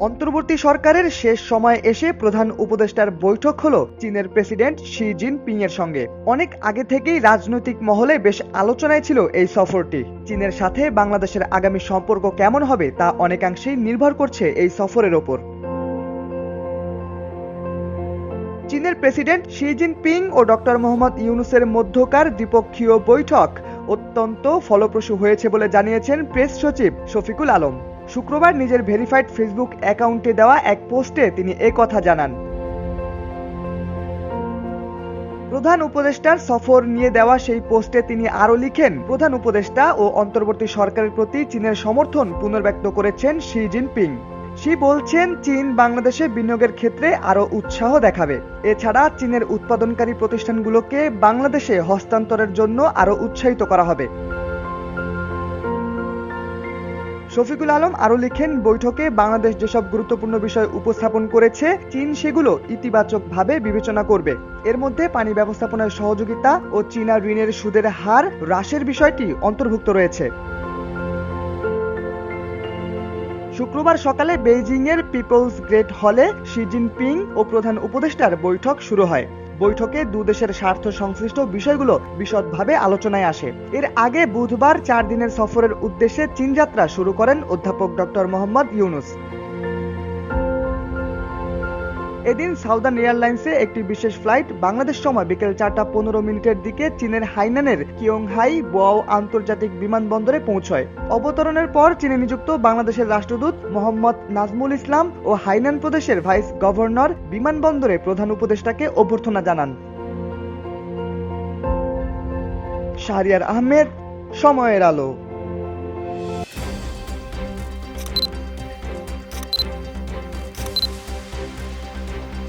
অন্তর্বর্তী সরকারের শেষ সময় এসে প্রধান উপদেষ্টার বৈঠক হলো চীনের প্রেসিডেন্ট শি জিনপিং এর সঙ্গে। অনেক আগে থেকেই রাজনৈতিক মহলে বেশ আলোচনায় ছিল এই সফরটি। চীনের সাথে বাংলাদেশের আগামী সম্পর্ক কেমন হবে তা অনেকাংশেই নির্ভর করছে এই সফরের ওপর। চীনের প্রেসিডেন্ট শি জিনপিং ও ডক্টর মোহাম্মদ ইউনুসের মধ্যকার দ্বিপক্ষীয় বৈঠক অত্যন্ত ফলপ্রসূ হয়েছে বলে জানিয়েছেন প্রেস সচিব শফিকুল আলম। শুক্রবার নিজের ভেরিফাইড ফেসবুক অ্যাকাউন্টে দেওয়া এক পোস্টে তিনি এ কথা জানান। প্রধান উপদেষ্টার সফর নিয়ে দেওয়া সেই পোস্টে তিনি আরও লিখেন, প্রধান উপদেষ্টা ও অন্তর্বর্তী সরকারের প্রতি চীনের সমর্থন পুনর্ব্যক্ত করেছেন শি জিনপিং। শি বলছেন, চীন বাংলাদেশে বিনিয়োগের ক্ষেত্রে আরও উৎসাহ দেখাবে। এছাড়া চীনের উৎপাদনকারী প্রতিষ্ঠানগুলোকে বাংলাদেশে হস্তান্তরের জন্য আরও উৎসাহিত করা হবে। শফিকুল আলম আরও লিখেন, বৈঠকে বাংলাদেশ যেসব গুরুত্বপূর্ণ বিষয় উপস্থাপন করেছে, চীন সেগুলো ইতিবাচকভাবে বিবেচনা করবে। এর মধ্যে পানি ব্যবস্থাপনার সহযোগিতা ও চীনা ঋণের সুদের হার হ্রাসের বিষয়টি অন্তর্ভুক্ত রয়েছে। শুক্রবার সকালে বেইজিং এর পিপলস গ্রেট হলে শি জিনপিং ও প্রধান উপদেষ্টার বৈঠক শুরু হয়। বৈঠকে দুদেশের স্বার্থ সংশ্লিষ্ট বিষয়গুলো বিশদভাবে আলোচনায় আসে। এর আগে বুধবার চার দিনের সফরের উদ্দেশ্যে চীন যাত্রা শুরু করেন অধ্যাপক ডক্টর মোহাম্মদ ইউনুস। এদিন সাউদার্ন এয়ারলাইন্সে একটি বিশেষ ফ্লাইট বাংলাদেশ সময় বিকেল চারটা পনেরো মিনিটের দিকে চীনের হাইনানের কিয়ংহাই বোয়াও আন্তর্জাতিক বিমানবন্দরে পৌঁছয়। অবতরণের পর চীনে নিযুক্ত বাংলাদেশের রাষ্ট্রদূত মোহাম্মদ নাজমুল ইসলাম ও হাইনান প্রদেশের ভাইস গভর্নর বিমানবন্দরে প্রধান উপদেষ্টাকে অভ্যর্থনা জানান। শাহরিয়ার আহমেদ, সময়ের আলো।